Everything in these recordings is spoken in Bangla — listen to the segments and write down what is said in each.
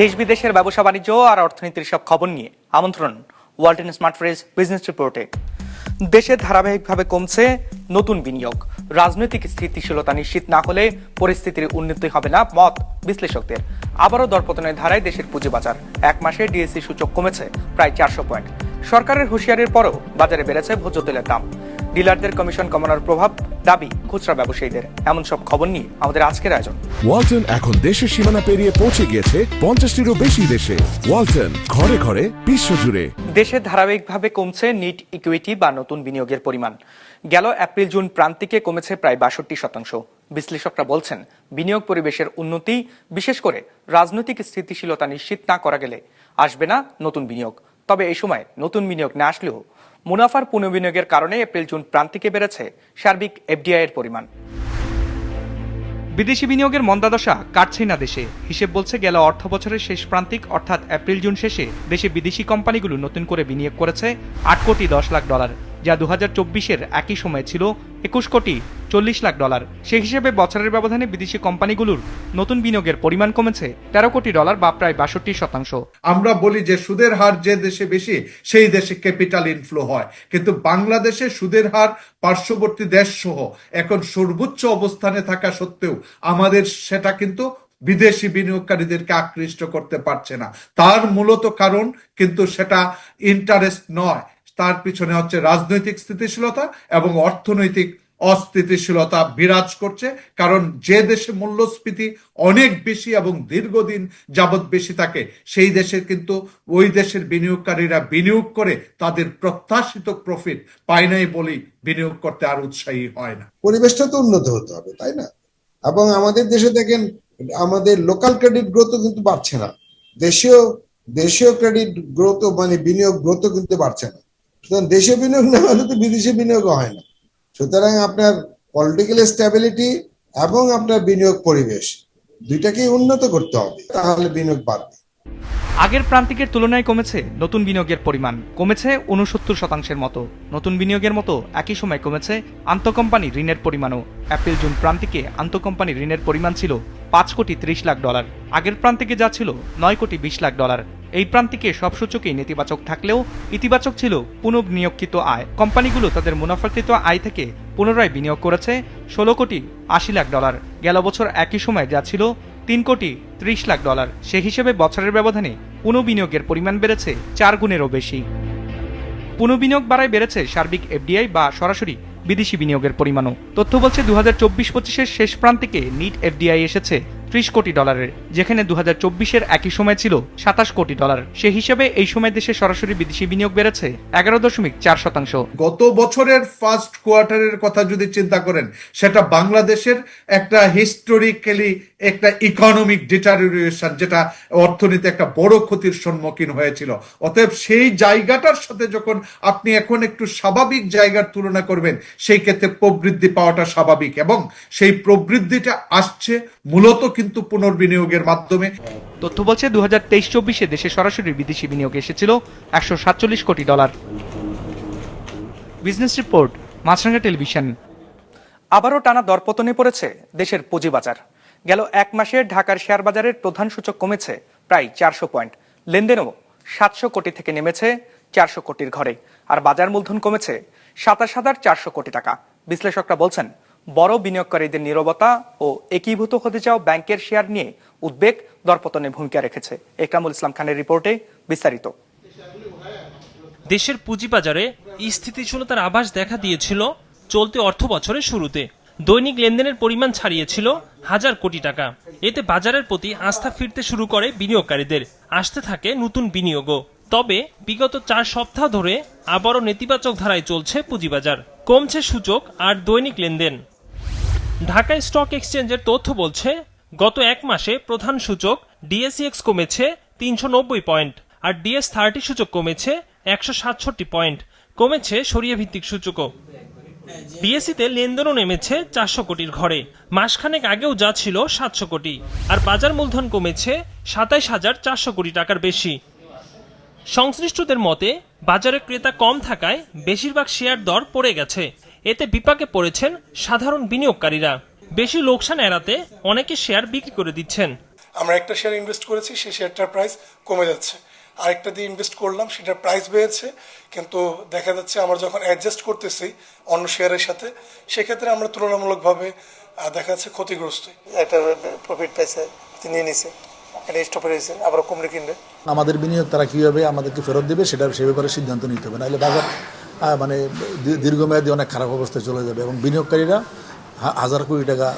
দেশ বিদেশের ব্যবসা বাণিজ্য আর অর্থনীতির সব খবর নিয়ে আমন্ত্রণ ওয়ালটন স্মার্ট ফ্রেজ বিজনেস রিপোর্টে দেশে ধারাবাহিকভাবে কমছে নতুন বিনিয়োগ। রাজনৈতিক স্থিতিশীলতা নিশ্চিত না হলে পরিস্থিতির উন্নতি হবে না মত বিশ্লেষকদের। আবারও দরপতনের ধারায় দেশের পুঁজিবাজার এক মাসে ডিএসসি সূচক কমেছে প্রায় চারশো পয়েন্ট। সরকারের হুঁশিয়ারির পরও বাজারে বেড়েছে ভোজ্য তেলের দাম। ডিলারদের কমিশন কমানোর প্রভাব দাবি খুচরা ব্যবসায়ীদের। এমন সব খবর নিয়ে আমাদের আজকের আয়োজন। ওয়ালটন এখন দেশের সীমানা পেরিয়ে পৌঁছে গিয়েছে পঞ্চাশটিরও বেশি দেশে। ওয়ালটন ঘরে ঘরে বিশ্বজুড়ে। দেশে ধারাবাহিকভাবে কমছে নিট ইকুইটি বা নতুন বিনিয়োগের পরিমাণ। গেল এপ্রিল জুন প্রান্তিকে কমেছে প্রায় বাষট্টি শতাংশ। বিশ্লেষকরা বলছেন বিনিয়োগ পরিবেশের উন্নতি বিশেষ করে রাজনৈতিক স্থিতিশীলতা নিশ্চিত না করা গেলে আসবে না নতুন বিনিয়োগ। তবে এই সময় নতুন বিনিয়োগ না আসলেও মুনাফার পুনর্বিনিয়োগের কারণে এপ্রিল জুন প্রান্তিকে বেড়েছে সার্বিক এফডিআই এর পরিমাণ। বিদেশি বিনিয়োগের মন্দাদশা কাটছেই না দেশে। হিসেব বলছে গেল অর্থ বছরের শেষ প্রান্তিক, অর্থাৎ এপ্রিল জুন শেষে দেশে বিদেশি কোম্পানিগুলো নতুন করে বিনিয়োগ করেছে আট কোটি দশ লাখ ডলার। যা দু হাজার একই সময়ে ছিল একুশ কোটি চল্লিশ লাখ ডলার। সে হিসেবে বছরের ব্যবধানে বিদেশি কোম্পানিগুলোর নতুন বিনিয়োগের পরিমাণ কমেছে তেরো কোটি ডলার বা প্রায় বাষট্টি শতাংশ। আমরা বলি যে সুদের হার যে দেশে বেশি, সেই দেশে ক্যাপিটাল ইনফ্লো হয়। কিন্তু বাংলাদেশে সুদের হার পার্শ্ববর্তী দেশ সহ এখন সর্বোচ্চ অবস্থানে থাকা সত্ত্বেও আমাদের সেটা কিন্তু বিদেশি বিনিয়োগকারীদেরকে আকৃষ্ট করতে পারছে না। তার মূলত কারণ কিন্তু সেটা ইন্টারেস্ট নয়। তার পিছনে হচ্ছে রাজনৈতিক স্থিতিশীলতা এবং অর্থনৈতিক অস্থিতিশীলতা বিরাজ করছে, কারণ যে দেশে মূল্যস্ফীতি অনেক বেশি এবং দীর্ঘদিন যাবৎ বেশি থাকে, সেই দেশের কিন্তু ওই দেশের বিনিয়োগকারীরা বিনিয়োগ করে তাদের প্রত্যাশিত প্রফিট পায় নাই বলেই বিনিয়োগ করতে আর উৎসাহী হয় না। পরিবেশটা তো উন্নত হতে হবে, তাই না? এবং আমাদের দেশে দেখেন, আমাদের লোকাল ক্রেডিট গ্রোথও কিন্তু বাড়ছে না। দেশীয় দেশীয় ক্রেডিট গ্রোথ মানে বিনিয়োগ গ্রোথও কিন্তু বাড়ছে না। সুতরাং দেশীয় বিনিয়োগ না হলে তো বিদেশি বিনিয়োগও হয় না। সুতরাং আপনার পলিটিক্যাল স্ট্যাবিলিটি এবং আপনার বিনিয়োগ পরিবেশ দুইটাকেই উন্নত করতে হবে, তাহলে বিনিয়োগ বাড়বে। আগের প্রান্তিকের তুলনায় কমেছে নতুন বিনিয়োগের পরিমাণ। কমেছে উনসত্তর শতাংশের মতো। নতুন বিনিয়োগের মতো একই সময় কমেছে আন্তঃকম্পানি ঋণের পরিমাণও। এপ্রিল জুন প্রান্তিকে আন্তঃকম্পানি ঋণের পরিমাণ ছিল পাঁচ কোটি ত্রিশ লাখ ডলার। আগের প্রান্তিকে যা ছিল, নয় কোটি বিশ লাখ ডলার। এই প্রান্তিকে সব সূচকেই নেতিবাচক থাকলেও, ইতিবাচক ছিল পুনঃবিনিয়োগকৃত আয়। কোম্পানিগুলো তাদের মুনাফাকৃত আয় থেকে পুনরায় বিনিয়োগ করেছে ষোলো কোটি আশি লাখ ডলার। গেল বছর একই সময় যা ছিল তিন কোটি ত্রিশ লাখ ডলার। সে হিসেবে বছরের ব্যবধানে পুনঃবিনিয়োগের পরিমাণ বেড়েছে চার গুণেরও বেশি। পুনঃবিনিয়োগ বাড়ায় বেড়েছে সার্বিক এফডিআই বা সরাসরি বিদেশি বিনিয়োগের পরিমাণও। তথ্য বলছে দু হাজার চব্বিশ পঁচিশের শেষ প্রান্তিকে নিট এফডিআই এসেছে। ত্রিশ কোটি ডলারের, যেখানে দু হাজার চব্বিশের একই সময় ছিল সাতাশ কোটি ডলার। সে হিসেবে এই সময় দেশে সরাসরি বিদেশি বিনিয়োগ বেড়েছে এগারো দশমিক চার শতাংশ। গত বছরের ফার্স্ট কোয়ার্টারের কথা যদি চিন্তা করেন, সেটা বাংলাদেশের একটা হিস্টোরিক্যালি একটা ইকোনমিক ডিটারিয়েশন যেটা অর্থনীতি একটা বড় ক্ষতির সম্মুখীন হয়েছিল। অতএব সেই জায়গাটার সাথে যখন আপনি এখন একটু স্বাভাবিক জায়গার তুলনা করবেন, সেই ক্ষেত্রে প্রবৃদ্ধি পাওয়াটা স্বাভাবিক এবং সেই প্রবৃদ্ধিটা আসছে মূলত কিন্তু পুনর্বিনিয়োগের মাধ্যমে। তথ্য বলছে দু হাজার তেইশ চব্বিশে দেশে সরাসরি বিদেশি বিনিয়োগ এসেছিল একশো সাতচল্লিশ কোটি dollar. Business report Maasranga television. আবারও টানা দরপতনে পড়েছে দেশের পুঁজিবাজার গেল এক মাসে ঢাকার শেয়ার বাজারের প্রধান সূচক কমেছে প্রায় চারশো পয়েন্ট। লেনদেনও সাতশো কোটি থেকে নেমেছে চারশো কোটির ঘরে। আর বাজার মূলধন কমেছে সাতাশ হাজার চারশো কোটি টাকা। বিশ্লেষকরা বলছেন বড় বিনিয়োগকারীদের নিরবতা ও একীভূত হতে যাওয়া ব্যাংকের শেয়ার নিয়ে উদ্বেগ দরপতনে ভূমিকা রেখেছে। একরামুল ইসলাম খানের রিপোর্টে বিস্তারিত। দেশের পুঁজিবাজারে স্থিতিশীলতার আভাস দেখা দিয়েছিল চলতি অর্থ বছরের শুরুতে। দৈনিক লেনদেনের পরিমাণ ছাড়িয়েছিল হাজার কোটি টাকা। এতে বাজারের প্রতি আস্থা ফিরতে শুরু করে বিনিয়োগকারীদের। আসতে থাকে নতুন বিনিয়োগও। তবে বিগত চার সপ্তাহ ধরে আবারও নেতিবাচক ধারায় চলছে পুঁজিবাজার। কমছে সূচক আর দৈনিক লেনদেন। ঢাকা স্টক এক্সচেঞ্জের তথ্য বলছে, গত এক মাসে প্রধান সূচক ডিএসইএক্স কমেছে তিনশো নব্বই পয়েন্ট আর ডিএস থার্টি সূচক কমেছে একশো সাতষট্টি পয়েন্ট। কমেছে সরিয়ে ভিত্তিক সূচকও। বিএসসিতে লেনদেনও নেমেছে চারশো কোটির ঘরে। মাসখানেক আগেও যা ছিল সাতশো কোটি আর বাজার মূলধন কমেছে সাতাইশ হাজার চারশো কোটি টাকার বেশি। সংশ্লিষ্টদের মতে, বাজারে ক্রেতা কম থাকায় বেশিরভাগ শেয়ার দর পড়ে গেছে। এতে বিপাকে পড়েছেন সাধারণ বিনিয়োগকারীরা। বেশি লোকসান এড়াতে অনেকে শেয়ার বিক্রি করে দিচ্ছেন। আমরা একটা শেয়ার ইনভেস্ট করেছি সেই শেয়ারটার প্রাইস কমে যাচ্ছে। আরেকটা দিয়ে ইনভেস্ট করলাম সেটার প্রাইস বেড়েছে। কিন্তু দেখা যাচ্ছে আমরা যখন অ্যাডজাস্ট করতেছি অন্য শেয়ারের সাথে সেক্ষেত্রে আমরা তুলনামূলকভাবে দেখা যাচ্ছে ক্ষতিগ্রস্ত। একটা প্রফিট পাইছে নিয়ে নিছে। এটা স্টপ হয়েছে আবার কমলে কিনবে। আমাদের বিনিয়োগ তারা কীভাবে আমাদেরকে ফেরত দেবে সেটা সে ব্যাপারে সিদ্ধান্ত নিতে হবে। নাহলে বাজার মানে দীর্ঘমেয়াদী অনেক খারাপ অবস্থায় চলে যাবে এবং বিনিয়োগকারীরা হাজার কোটি টাকা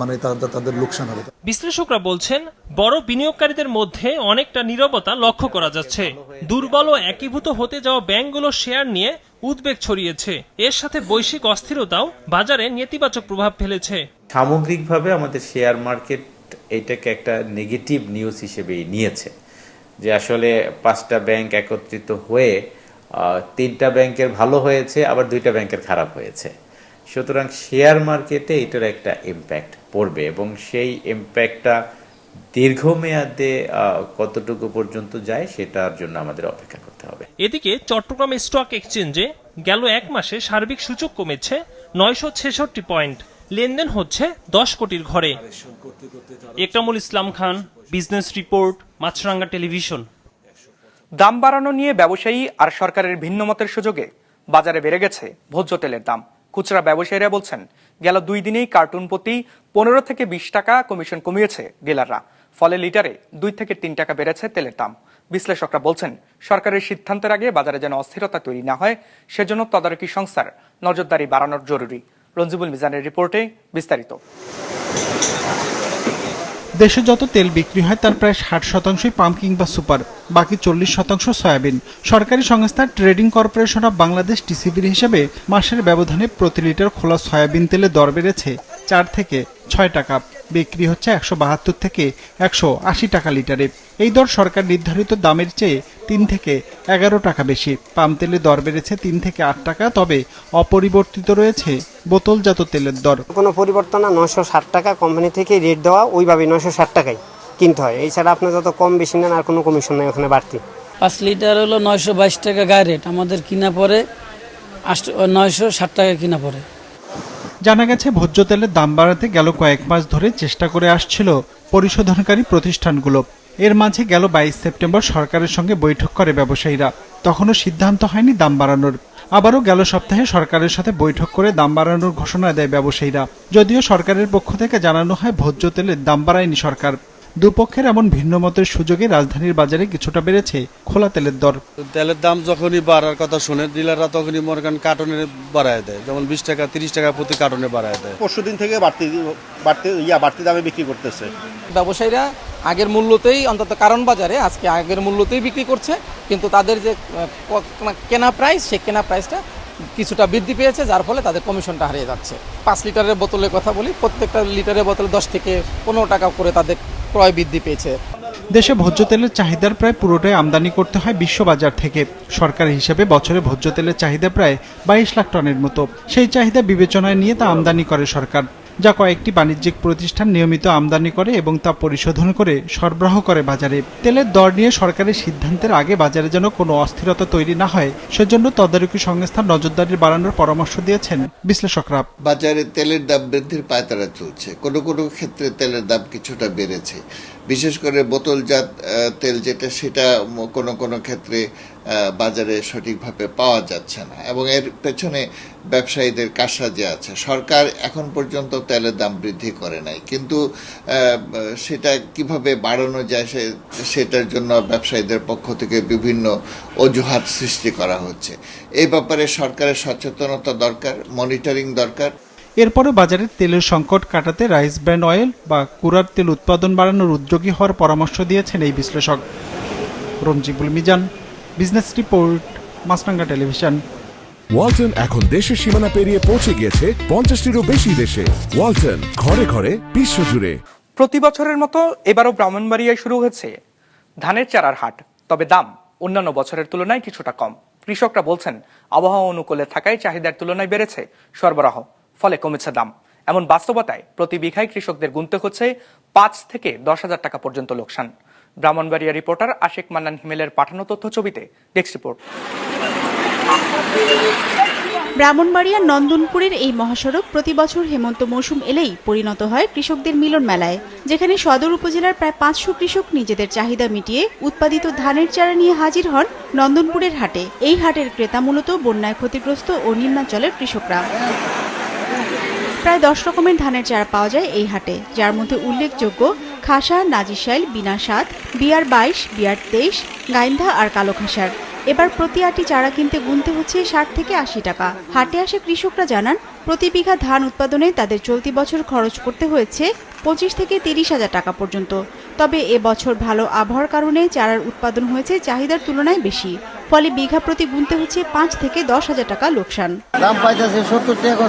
মানে তাদের তাদের লোকসান হবে। বিশ্লেষকরা বলছেন বড় বিনিয়োগকারীদের মধ্যে অনেকটা নীরবতা লক্ষ্য করা যাচ্ছে। দুর্বল ও একীভূত হতে যাওয়া ব্যাংকগুলোর শেয়ার নিয়ে উদ্বেগ ছড়িয়েছে। এর সাথে বৈশ্বিক অস্থিরতাও বাজারে নেতিবাচক প্রভাব ফেলেছে। সামগ্রিকভাবে আমাদের শেয়ার মার্কেট এটাকে একটা নেগেটিভ নিউজ হিসেবেই নিয়েছে। যে আসলে পাঁচটা ব্যাংক একত্রিত হয়ে তিনটা ব্যাংকের ভালো হয়েছে, আবার দুইটা ব্যাংকের খারাপ হয়েছে। সুতরাং শেয়ার মার্কেটে এটার একটা ইম্প্যাক্ট পড়বে এবং সেই ইম্প্যাক্টটা দীর্ঘমেয়াদে কতটুকু পর্যন্ত যায় সেটার জন্য আমাদের অপেক্ষা করতে হবে। এদিকে চট্টগ্রাম স্টক এক্সচেঞ্জে গেল এক মাসে সার্বিক সূচক কমেছে নয়শো ছেষট্টি পয়েন্ট লেনদেন হচ্ছে দশ কোটির ঘরে। Ekramul Islam Khan, business report, Maasranga television. দাম বাড়ানো নিয়ে ব্যবসায়ী আর সরকারের ভিন্ন মতের সুযোগে বাজারে বেড়ে গেছে ভোজ্য তেলের দাম। খুচরা ব্যবসায়ীরা বলছেন, গেল দুই দিনেই কার্টুন প্রতি পনেরো থেকে বিশ টাকা কমিশন কমিয়েছে ডিলাররা ফলে লিটারে দুই থেকে তিন টাকা বেড়েছে তেলের দাম। বিশ্লেষকরা বলছেন, সরকারের সিদ্ধান্তের আগে বাজারে যেন অস্থিরতা তৈরি না হয়, সেজন্য তদারকি সংস্থার নজরদারি বাড়ানোর জরুরি। রঞ্জিবুল মিজানের রিপোর্টে বিস্তারিত। দেশে যত তেল বিক্রি হয়, তার প্রায় ষাট শতাংশই পাম কিংবা সুপার, বাকি চল্লিশ শতাংশ সয়াবিন। সরকারি সংস্থা ট্রেডিং কর্পোরেশন অব বাংলাদেশ, টিসিবির হিসেবে মাসের ব্যবধানে প্রতি লিটার খোলা সয়াবিন তেলে দর বেড়েছে চার থেকে ছয় টাকা। বিক্রি হচ্ছে একশো বাহাত্তর থেকে একশো আশি টাকা লিটারে। এই দর সরকার নির্ধারিত দামের চেয়ে তিন থেকে এগারো টাকা বেশি। পাম তেলের দর বেড়েছে তিন থেকে আট টাকা তবে অপরিবর্তিত রয়েছে বোতলজাত তেলের দর। কোনো পরিবর্তন না নশো ষাট টাকা কোম্পানি থেকে রেট দেওয়া ওইভাবে নশো ষাট টাকায় কিনতে হয়। এছাড়া আপনি যত কম বেশি নেন আর কোনো কমিশন নাই ওখানে বাড়তি। পাঁচ লিটার হলো নয়শো বাইশ টাকা গায়ে রেট আমাদের কিনা পরে নয়শো ষাট টাকা কিনা পরে জানা গেছে ভোজ্য তেলের দাম বাড়াতে গেল কয়েক মাস ধরে চেষ্টা করে আসছিল পরিশোধনকারী প্রতিষ্ঠানগুলো। এর মাঝে গেল বাইশ সেপ্টেম্বর সরকারের সঙ্গে বৈঠক করে ব্যবসায়ীরা। তখনও সিদ্ধান্ত হয়নি দাম বাড়ানোর। আবারও গেল সপ্তাহে সরকারের সাথে বৈঠক করে দাম বাড়ানোর ঘোষণা দেয় ব্যবসায়ীরা। যদিও সরকারের পক্ষ থেকে জানানো হয় ভোজ্য তেলের দাম বাড়ায়নি সরকার। দুপক্ষের এমন ভিন্ন মতের সুযোগে রাজধানীর বাজারে কিছুটা বেড়েছে খোলা তেলের দর। তেলের দাম যখনই বাড়ার কথা শুনে ডিলাররা তখনই মনে করেন কার্টনে বাড়ায় দেয়। যেমন বিশ টাকা তিরিশ টাকা প্রতি কার্টনে বাড়ায় দেয়। পরশু দিন থেকে বাড়তি বাড়তি ইয়া বাড়তি দামে বিক্রি করতেছে। ব্যবসায়ীরা আগের মূল্যতেই অন্তত কারণ বাজারে আজকে আগের মূল্যতেই বিক্রি করছে কিন্তু তাদের যে কেনা প্রাইস সেই কেনা প্রাইসটা কিছুটা বৃদ্ধি পেয়েছে যার ফলে তাদের কমিশনটা হারিয়ে যাচ্ছে। পাঁচ লিটারের বোতলের কথা বলি প্রত্যেকটা লিটারের বোতলে দশ থেকে পনেরো টাকা করে তাদের ক্রয় বৃদ্ধি পেয়েছে। দেশে ভোজ্য তেলের চাহিদার প্রায় পুরোটাই আমদানি করতে হয় বিশ্ববাজার থেকে। সরকার হিসেবে বছরে ভোজ্য তেলের চাহিদা প্রায় বাইশ লাখ টনের মতো। সেই চাহিদা বিবেচনায় নিয়ে তা আমদানি করে সরকার। যা কয়েকটি বাণিজ্যিক প্রতিষ্ঠান নিয়মিত আমদানি করে এবং তা পরিশোধন করে সরবরাহ করে বাজারে। তেলের দর নিয়ে সরকারের সিদ্ধান্তের আগে বাজারে যেন কোনো অস্থিরতা তৈরি না হয়, সেজন্য তদারকি সংস্থা নজরদারি বাড়ানোর পরামর্শ দিয়েছেন বিশ্লেষকরা। বাজারে তেলের দাম বৃদ্ধির পায়তারা চলছে। কোনো কোনো ক্ষেত্রে তেলের দাম কিছুটা বেড়েছে। বিশেষ করে বোতলজাত তেল যেটা, সেটা কোনো কোনো ক্ষেত্রে বাজারে সঠিকভাবে পাওয়া যাচ্ছে না। এবং এর পেছনে ব্যবসায়ীদের কারসাজি যে আছে। সরকার এখন পর্যন্ত তেলের দাম বৃদ্ধি করে নাই। কিন্তু সেটা কীভাবে বাড়ানো যায়, সে, সেটার জন্য ব্যবসায়ীদের পক্ষ থেকে বিভিন্ন অজুহাত সৃষ্টি করা হচ্ছে। এই ব্যাপারে সরকারের সচেতনতা দরকার, মনিটরিং দরকার। এরপরে বাজারে তেলের সংকট কাটাতে রাইস ব্র্যান্ড অয়েল বা কুরার তেল উৎপাদন বাড়ানোর উদ্যোগী হওয়ার পরামর্শ দিয়েছেন এই বিশ্লেষক। Ranjibul Mizan business report Maasranga television. Walton এখন দেশের সীমানা পেরিয়ে পৌঁছে গিয়েছে পঞ্চাশটিরও বেশি দেশে। ওয়ালটন ঘরে ঘরে বিশ্বজুড়ে প্রতি বছরের মতো এবারও ব্রাহ্মণবাড়িয়ায় শুরু হয়েছে ধানের চারার হাট তবে দাম অন্যান্য বছরের তুলনায় কিছুটা কম। কৃষকরা বলছেন আবহাওয়া অনুকূলে থাকায় চাহিদার তুলনায় বেড়েছে সরবরাহ। ফলে কমেছে দাম। এমন বাস্তবতায় প্রতি বিঘায় কৃষকদের গুনতে হচ্ছে পাঁচ থেকে দশ হাজার টাকা পর্যন্ত লোকসান। ব্রাহ্মণবাড়িয়া রিপোর্টার আশেক মান্নান হিমেলের পাঠানো তথ্য ছবিতে ডেস্ক রিপোর্ট। ব্রাহ্মণবাড়িয়ার নন্দনপুরের এই মহাসড়ক প্রতি বছর হেমন্ত মৌসুম এলেই পরিণত হয় কৃষকদের মিলন মেলায়, যেখানে সদর উপজেলার প্রায় পাঁচশো কৃষক নিজেদের চাহিদা মিটিয়ে উৎপাদিত ধানের চারা নিয়ে হাজির হন নন্দনপুরের হাটে। এই হাটের ক্রেতা মূলত বন্যায় ক্ষতিগ্রস্ত ও নিম্নাঞ্চলের কৃষকরা। প্রায় দশ রকমের ধানের চারা পাওয়া যায় এই হাটে, যার মধ্যে উল্লেখযোগ্য খাসা নাজিশাইল বিনা সাত বিয়ার বাইশ, বিয়ার তেইশ, গাইন্ধা আর কালো খাসার। এবার প্রতি আটি চারা কিনতে গুনতে হচ্ছে ষাট থেকে আশি টাকা। হাটে আসে কৃষকরা জানান প্রতি বিঘা ধান উৎপাদনে তাদের চলতি বছর খরচ করতে হয়েছে পঁচিশ থেকে তিরিশ হাজার টাকা পর্যন্ত। তবে এ বছর ভালো আবহাওয়ার কারণে চারার উৎপাদন হয়েছে চাহিদার তুলনায় বেশি। ফলে বিঘা প্রতি গুনতে হচ্ছে পাঁচ থেকে দশ হাজার টাকা লোকসান। দাম পাইতেছি সত্তর টাকা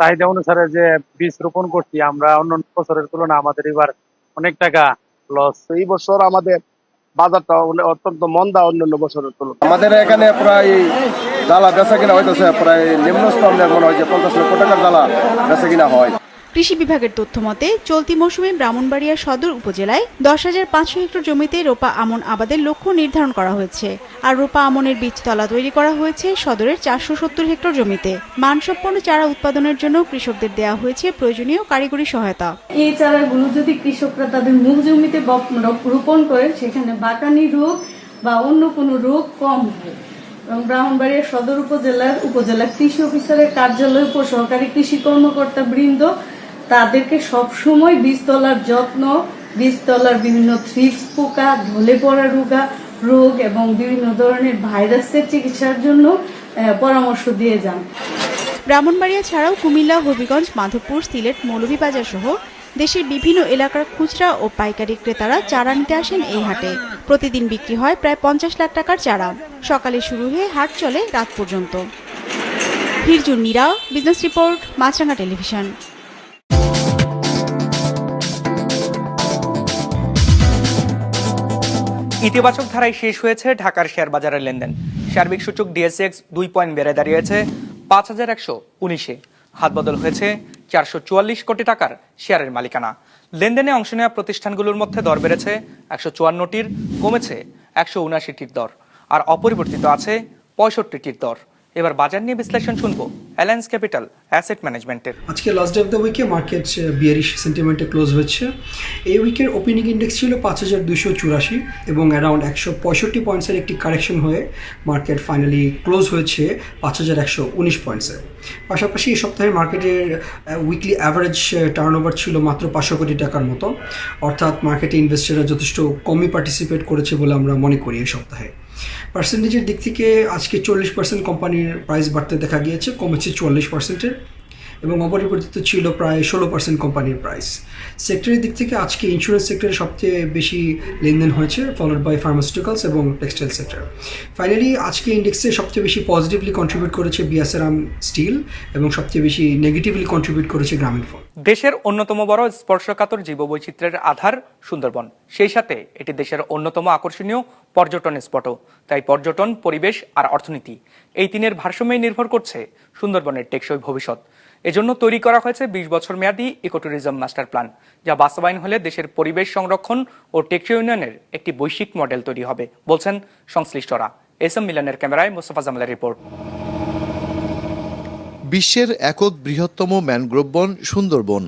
চাহিদা অনুসারে যে বীজ রোপণ করছি আমরা অন্য বছরের তুলনায় আমাদের এবার অনেক টাকা লস এই বছর আমাদের বাজারটা অত্যন্ত মন্দা অন্যান্য বছরের তুলনায়। আমাদের এখানে প্রায় জ্বালা বেচা কিনা হইতেছে, প্রায় নিম্ন স্তর মনে হয় যে পঞ্চাশ লক্ষ টাকার জ্বালা বেচা কিনা হয়। কৃষি বিভাগের তথ্য মতে, চলতি মৌসুমে ব্রাহ্মণবাড়িয়া সদর উপজেলায় দশ হাজার পাঁচশো হেক্টর জমিতে রোপা আমন আবাদের লক্ষ্য নির্ধারণ করা হয়েছে। আর রোপা আমনের বীজতলা তৈরি করা হয়েছে সদরের চারশো সত্তর হেক্টর জমিতে। মানসম্পন্ন চারা উৎপাদনের জন্য কৃষকদের দেওয়া হয়েছে প্রয়োজনীয় কারিগরি সহায়তা। এই চারাগুলো যদি কৃষকরা তাদের মূল জমিতে রোপণ করে, সেখানে বাটানি রোগ বা অন্য কোনো রোগ কম হয়। এবং ব্রাহ্মণবাড়িয়া সদর উপজেলার উপজেলা কৃষি অফিসারের কার্যালয় সহকারী কৃষি কর্মকর্তা বৃন্দ তাদেরকে সবসময় বীজতলার যত্ন, বীজতলার বিভিন্ন থ্রিপস পোকা, ঢলে পড়া রোগা, রোগ এবং বিভিন্ন ধরনের ভাইরাসের চিকিৎসার জন্য পরামর্শ দিয়ে যান। ব্রাহ্মণবাড়িয়া ছাড়াও কুমিল্লা, হবিগঞ্জ, মাধবপুর, সিলেট, মৌলভীবাজার সহ দেশের বিভিন্ন এলাকার খুচরা ও পাইকারি ক্রেতারা চারা নিতে আসেন এই হাটে। প্রতিদিন বিক্রি হয় প্রায় পঞ্চাশ লাখ টাকার চারা। সকালে শুরু হয়ে হাট চলে রাত পর্যন্ত। Hirjun Mira, business report Maasranga television. ইতিবাচক ধারায় শেষ হয়েছে ঢাকার শেয়ার বাজারের লেনদেন। সার্বিক সূচক ডিএসএক্স দুই পয়েন্ট বেড়ে দাঁড়িয়েছে পাঁচ হাজার একশো উনিশে। হাত বদল হয়েছে চারশো চুয়াল্লিশ কোটি টাকার শেয়ারের মালিকানা। লেনদেনে অংশ নেওয়া প্রতিষ্ঠানগুলোর মধ্যে দর বেড়েছে একশো চুয়ান্নটির, কমেছে একশো উনাশিটির দর। আর অপরিবর্তিত আছে পঁয়ষট্টিটির দর। এবার বাজার নিয়ে বিশ্লেষণ শুনব অ্যালায়েন্স ক্যাপিটাল অ্যাসেট ম্যানেজমেন্টের। আজকে লাস্ট ডে অফ দ্য উইকে মার্কেট বিয়ারিশ সেন্টিমেন্টে ক্লোজ হচ্ছে। এই উইকের ওপেনিং ইন্ডেক্স ছিল পাঁচ হাজার দুশো চুরাশি এবং অ্যারাউন্ড একশো পঁয়ষট্টি পয়েন্টসের একটি কারেকশন হয়ে মার্কেট ফাইনালি ক্লোজ হয়েছে পাঁচ হাজার একশো উনিশ পয়েন্টসে পাশাপাশি এই সপ্তাহে মার্কেটের উইকলি অ্যাভারেজ টার্ন ওভার ছিল মাত্র পাঁচশো কোটি টাকার মতো। অর্থাৎ মার্কেটে ইনভেস্টাররা যথেষ্ট কমই পার্টিসিপেট করেছে বলে আমরা মনে করি এই সপ্তাহে। পার্সেন্টেজের দিক থেকে আজকে চল্লিশ পার্সেন্ট কোম্পানির প্রাইস বাড়তে দেখা গিয়েছে কমেছে চুয়াল্লিশ পার্সেন্টের এবং অপরিবর্তিত ছিল প্রায় ষোলো পার্সেন্ট কোম্পানির প্রাইস সেক্টরের দিক থেকে আজকে ইন্স্যুরেন্স সেক্টরে সবচেয়ে বেশি লেনদেন হয়েছে ফলোড বাই ফার্মাসিউটিক্যালস এবং টেক্সটাইল সেক্টর ফাইনালি আজকে ইন্ডেক্সে সবচেয়ে বেশি পজিটিভলি কন্ট্রিবিউট করেছে বিএসআরাম স্টিল এবং সবচেয়ে বেশি নেগেটিভলি কন্ট্রিবিউট করেছে গ্রামীণ ফোন দেশের অন্যতম বড় স্পর্শকাতর জীববৈচিত্র্যের আধার সুন্দরবন। সেই সাথে এটি দেশের অন্যতম আকর্ষণীয় পর্যটন স্পটও। তাই পর্যটন, পরিবেশ আর অর্থনীতি এই তিনের ভারসাম্যই নির্ভর করছে সুন্দরবনের টেকসই ভবিষ্যৎ। এজন্য তৈরি করা হয়েছে বিশ বছর মেয়াদী ইকোট্যুরিজম মাস্টার প্ল্যান, যা বাস্তবায়ন হলে দেশের পরিবেশ সংরক্ষণ ও টেকসই উন্নয়নের একটি বৈশ্বিক মডেল তৈরি হবে, বলছেন সংশ্লিষ্টরা। এস এম মিলনের ক্যামেরায় মোস্তফা জামালের রিপোর্ট। বিশ্বের একক বৃহত্তম ম্যানগ্রোভ বন সুন্দরবন,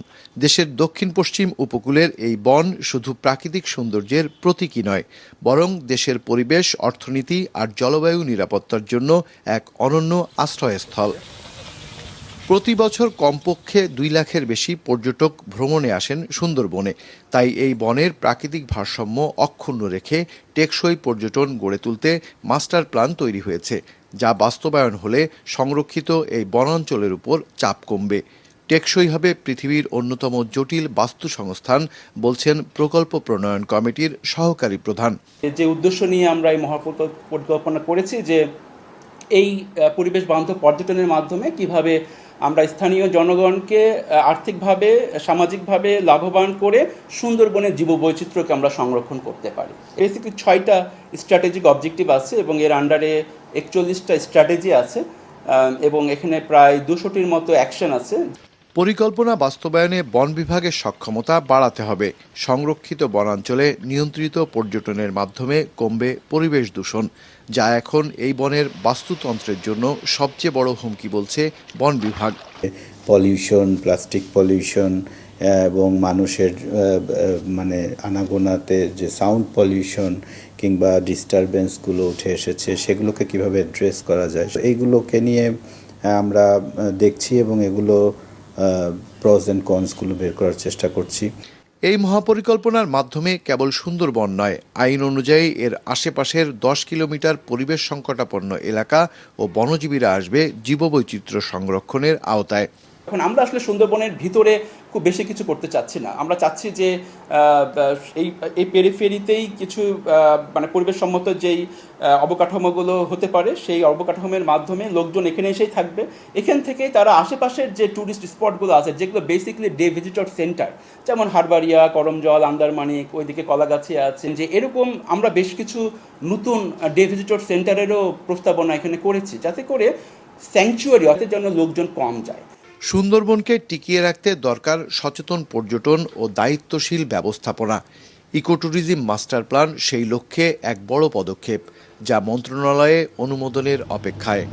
দেশের দক্ষিণ পশ্চিম উপকূলের এই বন শুধু প্রাকৃতিক সৌন্দর্যের প্রতীকী নয়, বরং দেশের পরিবেশ, অর্থনীতি আর জলবায়ু নিরাপত্তার জন্য এক অনন্য আশ্রয়স্থল। প্রতি বছর কমপক্ষে দুই লাখের বেশি পর্যটক ভ্রমণে আসেন সুন্দরবনে। তাই এই বনের প্রাকৃতিক ভারসাম্য অক্ষুণ্ণ রেখে টেকসই পর্যটন গড়ে তুলতে মাস্টার প্ল্যান তৈরি হয়েছে, যা বাস্তবায়ন হলে সংরক্ষিত এই বনাঞ্চলের উপর চাপ কমবে। টেকসই হবে পৃথিবীর অন্যতম জটিল বাস্তু সংস্থান বলছেন প্রকল্প প্রণয়ন কমিটির সহকারী প্রধান। যে উদ্দেশ্য নিয়ে আমরা এই মহাপরিকল্পনা করেছি যে এই পরিবেশ বান্ধব পর্যটনের মাধ্যমে কীভাবে আমরা স্থানীয় জনগণকে আর্থিকভাবে, সামাজিকভাবে লাভবান করে সুন্দরবনের জীববৈচিত্র্যকে আমরা সংরক্ষণ করতে পারি। বেসিকলি ছয়টা স্ট্র্যাটেজিক অবজেক্টিভ আছে এবং এর আন্ডারে একচল্লিশটা স্ট্র্যাটেজি আছে এবং এখানে প্রায় দুশোটির মতো অ্যাকশন আছে। পরিকল্পনা বাস্তবায়নে বন বিভাগের সক্ষমতা বাড়াতে হবে। সংরক্ষিত বনাঞ্চলে নিয়ন্ত্রিত পর্যটনের মাধ্যমে কমবে পরিবেশ দূষণ, যা এখন এই বনের বাস্তুতন্ত্রের জন্য সবচেয়ে বড় হুমকি বলছে বন বিভাগ। পলিউশন, প্লাস্টিক পলিউশন এবং মানুষের মানে আনাগোনাতে যে সাউন্ড পলিউশন কিংবা ডিস্টারবেন্সগুলো উঠে এসেছে, সেগুলোকে কীভাবে অ্যাড্রেস করা যায়? এইগুলোকে নিয়ে আমরা দেখছি এবং এগুলো প্রস অ্যান্ড কনসগুলো বের করার চেষ্টা করছি। এই মহাপরিকল্পনার মাধ্যমে কেবল সুন্দরবন নয়, আইন অনুযায়ী এর আশেপাশের দশ কিলোমিটার পরিবেশ সংকটাপন্ন এলাকা ও বনজীবীরা আসবে জীববৈচিত্র্য সংরক্ষণের আওতায়। এখন আমরা আসলে সুন্দরবনের ভিতরে খুব বেশি কিছু করতে চাচ্ছি না। আমরা চাচ্ছি যে এই এই পেরিফেরিতেই কিছু মানে পরিবেশ সম্মত যেই অবকাঠামোগুলো হতে পারে, সেই অবকাঠামোর মাধ্যমে লোকজন এখানে এসেই থাকবে। এখান থেকে তারা আশেপাশের যে ট্যুরিস্ট স্পটগুলো আছে, যেগুলো বেসিক্যালি ডে ভিজিটর সেন্টার যেমন হারবাড়িয়া করমজল, আন্দারমানিক, ওইদিকে কলাগাছি আছেন যে এরকম আমরা বেশ কিছু নতুন ডে ভিজিটর সেন্টারেরও প্রস্তাবনা এখানে করেছি, যাতে করে স্যাংচুয়ারি অর্থাৎ জন্য লোকজন কম যায়। সুন্দরবনকে টিকিয়ে রাখতে দরকার সচেতন পর্যটন ও দায়িত্বশীল ব্যবস্থাপনা। ইকোট্যুরিজম মাস্টার প্ল্যান সেই লক্ষ্যে এক বড় পদক্ষেপ, যা মন্ত্রণালয়ে অনুমোদনের অপেক্ষায়।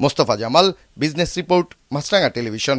Mostafa Jamal, business report Maasranga television.